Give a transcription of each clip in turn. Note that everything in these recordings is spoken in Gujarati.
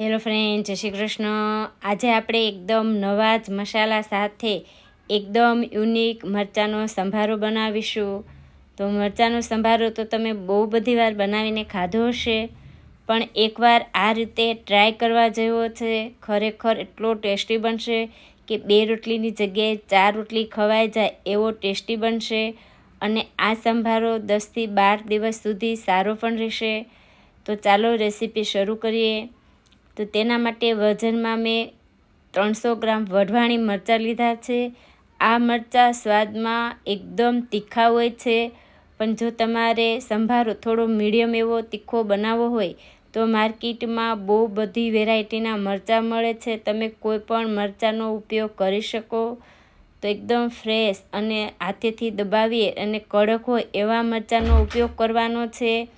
હેલો ફ્રેન્ડ, જય શ્રી કૃષ્ણ. આજે આપણે એકદમ નવા જ મસાલા સાથે એકદમ યુનિક મરચાંનો સંભારો બનાવીશું. તો મરચાંનો સંભારો તો તમે બહુ બધી વાર બનાવીને ખાધો હશે, પણ એકવાર આ રીતે ટ્રાય કરવા જેવો છે, ખરેખર એટલો ટેસ્ટી બનશે કે બે રોટલીની જગ્યાએ ચાર રોટલી ખવાઈ જાય એવો ટેસ્ટી બનશે અને આ સંભારો દસથી બાર દિવસ સુધી સારો પણ રહેશે. તો ચાલો રેસીપી શરૂ કરીએ. તો તેના માટે વજનમાં મેં ત્રણસો ગ્રામ વઢવાણી મરચાં લીધા છે. આ મરચાં સ્વાદમાં એકદમ તીખા હોય છે. પણ જો તમારે સંભારો થોડો મીડિયમ એવો તીખો બનાવવો હોય, તો માર્કેટમાં બહુ બધી વેરાયટીના મરચાં મળે છે. તમે કોઈ પણ મરચાંનો ઉપયોગ કરી શકો. તો એકદમ ફ્રેશ અને હાથેથી દબાવીએ અને કડક હોય એવા મરચાંનો ઉપયોગ કરવાનો છે.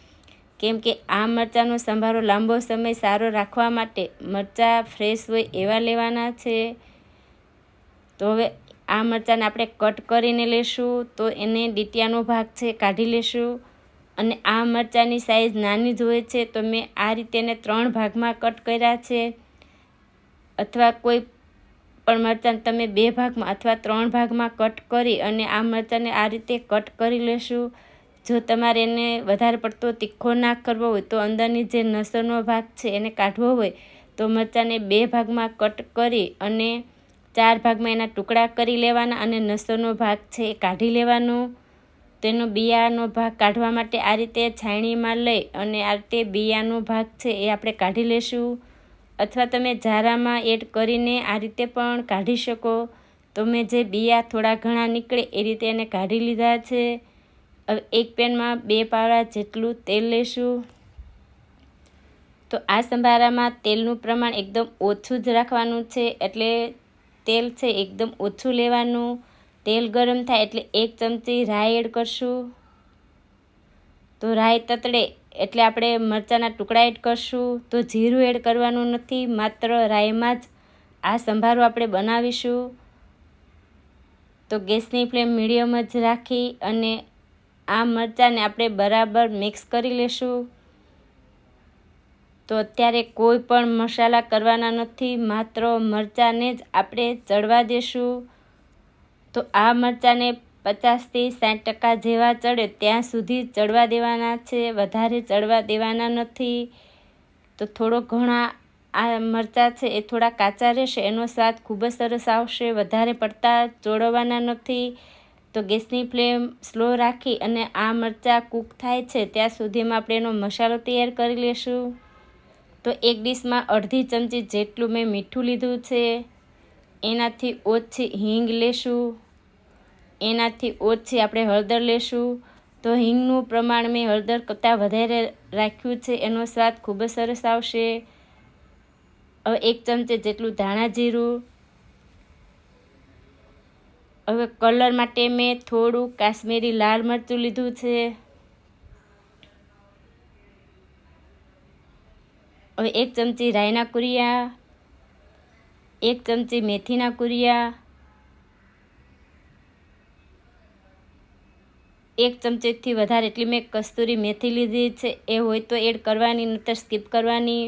કેમ કે આ મરચાંનો સંભારો લાંબો સમય સારો રાખવા માટે મરચાં ફ્રેશ હોય એવા લેવાના છે. તો હવે આ મરચાંને આપણે કટ કરીને લેશું, તો એને ડીટિયાનો ભાગ છે કાઢી લેશું. અને આ મરચાંની સાઈઝ નાની જ હોય છે, તો મેં આ રીતે એને ત્રણ ભાગમાં કટ કર્યા છે. અથવા કોઈ પણ મરચાં તમે બે ભાગમાં અથવા ત્રણ ભાગમાં કટ કરી અને આ મરચાંને આ રીતે કટ કરી લેશું. જો તમારે એને વધારે પડતો તીખો ના કરવો હોય તો અંદરની જે નસરનો ભાગ છે એને કાઢવો હોય તો મરચાંને બે ભાગમાં કટ કરી અને ચાર ભાગમાં એના ટુકડા કરી લેવાના અને નસરનો ભાગ છે એ કાઢી લેવાનો. તેનો બિયાનો ભાગ કાઢવા માટે આ રીતે છાણીમાં લઈ અને આ રીતે બિયાનો ભાગ છે એ આપણે કાઢી લેશું. અથવા તમે ઝારામાં એડ કરીને આ રીતે પણ કાઢી શકો. તો મેં જે બિયા થોડા ઘણા નીકળે એ રીતે એને કાઢી લીધા છે. હવે એક પેનમાં બે પાવડા જેટલું તેલ લેશું. તો આ સંભારામાં તેલનું પ્રમાણ એકદમ ઓછું જ રાખવાનું છે, એટલે તેલ છે એકદમ ઓછું લેવાનું. તેલ ગરમ થાય એટલે એક ચમચી રાઈ એડ કરશું. તો રાઈ તતડે એટલે આપણે મરચાંના ટુકડા એડ કરશું. તો જીરું એડ કરવાનું નથી, માત્ર રાઈમાં જ આ સંભારો આપણે બનાવીશું. તો ગેસની ફ્લેમ મીડિયમ જ રાખી અને આ મરચાંને આપણે બરાબર મિક્સ કરી લેશું. તો અત્યારે કોઈ પણ મસાલા કરવાના નથી, માત્ર મરચાંને જ આપણે ચડવા દેશું. તો આ મરચાંને પચાસથી સાઠ ટકા જેવા ચડે ત્યાં સુધી ચડવા દેવાના છે, વધારે ચડવા દેવાના નથી. તો થોડો ઘણા આ મરચાં છે એ થોડા કાચા રહેશે, એનો સ્વાદ ખૂબ જ સરસ આવશે, વધારે પડતા ચોળવવાના નથી. તો ગેસની ફ્લેમ સ્લો રાખી અને આ મરચાં કૂક થાય છે, ત્યાં સુધીમાં આપણે એનો મસાલો તૈયાર કરી લેશું. તો એક ડીશમાં અડધી ચમચી જેટલું મેં મીઠું લીધું છે. એનાથી ઓછી હિંગ લેશું. એનાથી ઓછી આપણે હળદર લેશું. તો હિંગનું પ્રમાણ મેં હળદર કરતાં વધારે રાખ્યું છે, એનો સ્વાદ ખૂબ જ સરસ આવશે. હવે એક ચમચી જેટલું ધાણા જીરું હવે કલર માટે મેં થોડું કાશ્મીરી લાલ મરચું લીધું છે. હવે એક ચમચી રાયના કુરિયા, એક ચમચી મેથીના કુરિયા, એક ચમચીથી વધારે એટલી મેં કસ્તુરી મેથી લીધી છે. એ હોય તો એડ કરવાની, નહીતર સ્કીપ કરવાની.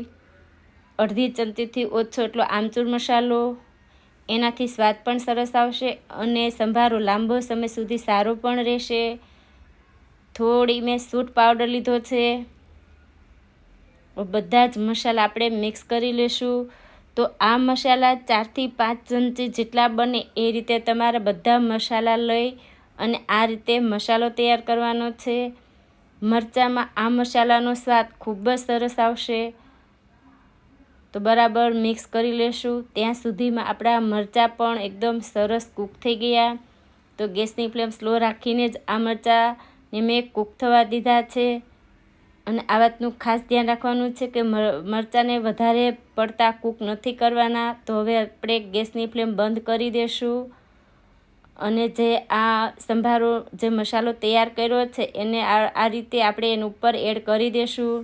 અડધી ચમચીથી ઓછો એટલો આમચૂર મસાલો. એનાથી સ્વાદ પણ સરસ આવશે અને સંભારો લાંબો સમય સુધી સારો પણ રહેશે. થોડી મેં સૂટ પાવડર લીધો છે. બધા જ મસાલા આપણે મિક્સ કરી લેશું. તો આ મસાલા ચારથી પાંચ ચમચી જેટલા બને એ રીતે તમારા બધા મસાલા લઈ અને આ રીતે મસાલો તૈયાર કરવાનો છે. મરચાંમાં આ મસાલાનો સ્વાદ ખૂબ જ સરસ આવશે. તો બરાબર મિક્સ કરી લેશું. ત્યાં સુધીમાં આપણા મરચાં પણ એકદમ સરસ કૂક થઈ ગયા. તો ગેસની ફ્લેમ સ્લો રાખીને જ આ મરચાંને મેં કૂક થવા દીધા છે. અને આ વાતનું ખાસ ધ્યાન રાખવાનું છે કે મરચાંને વધારે પડતા કૂક નથી કરવાના. તો હવે આપણે ગેસની ફ્લેમ બંધ કરી દઈશું અને જે આ સંભારો, જે મસાલો તૈયાર કર્યો છે, એને આ રીતે આપણે એની ઉપર એડ કરી દઈશું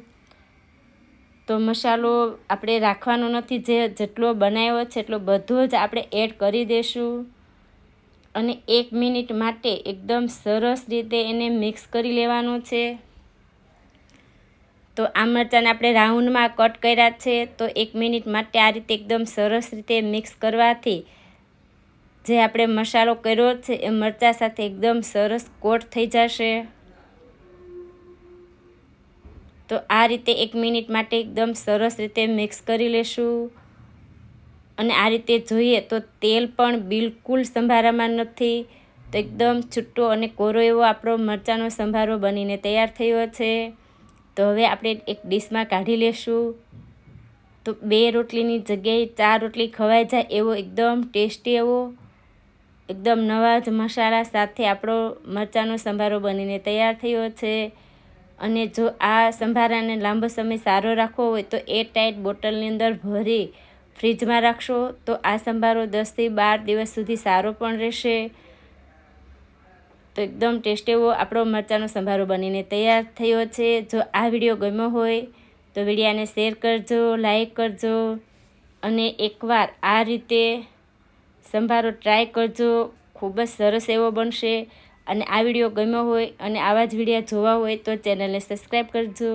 તો મસાલો આપણે રાખવાનો નથી, જે જેટલો બનાવ્યો છે એટલો બધો જ આપણે એડ કરી દઈશું અને એક મિનિટ માટે એકદમ સરસ રીતે એને મિક્સ કરી લેવાનું છે. તો આ મરચાંને આપણે રાઉન્ડમાં કટ કર્યા છે, તો એક મિનિટ માટે આ રીતે એકદમ સરસ રીતે મિક્સ કરવાથી જે આપણે મસાલો કર્યો છે, એ મરચાં સાથે એકદમ સરસ કોટ થઈ જશે. તો આ રીતે એક મિનિટ માટે એકદમ સરસ રીતે મિક્સ કરી લેશું. અને આ રીતે જોઈએ તો તેલ પણ બિલકુલ સંભારામાં નથી. તો એકદમ છૂટો અને કોરો એવો આપણો મરચાંનો સંભારો બનીને તૈયાર થયો છે. તો હવે આપણે એક ડીશમાં કાઢી લેશું. તો બે રોટલીની જગ્યાએ ચાર રોટલી ખવાઈ જાય એવો એકદમ ટેસ્ટી એવો, એકદમ નવા જ મસાલા સાથે આપણો મરચાંનો સંભારો બનીને તૈયાર થયો છે. અને જો આ સંભારાને લાંબો સમય સારો રાખવો હોય તો એ ટાઈટ બોટલની અંદર ભરી ફ્રીજમાં રાખશો તો આ સંભારો દસથી બાર દિવસ સુધી સારો પણ રહેશે. તો એકદમ ટેસ્ટી એવો આપણો મરચાંનો સંભારો બનીને તૈયાર થયો છે. જો આ વીડિયો ગમ્યો હોય તો વિડીયાને શેર કરજો, લાઈક કરજો અને એકવાર આ રીતે સંભારો ટ્રાય કરજો. ખૂબ જ સરસ એવો બનશે. અને આ વીડિયો ગમ્યો હોય અને આવા જ વિડીયા જોવા હોય તો ચેનલને સબસ્ક્રાઈબ કરજો.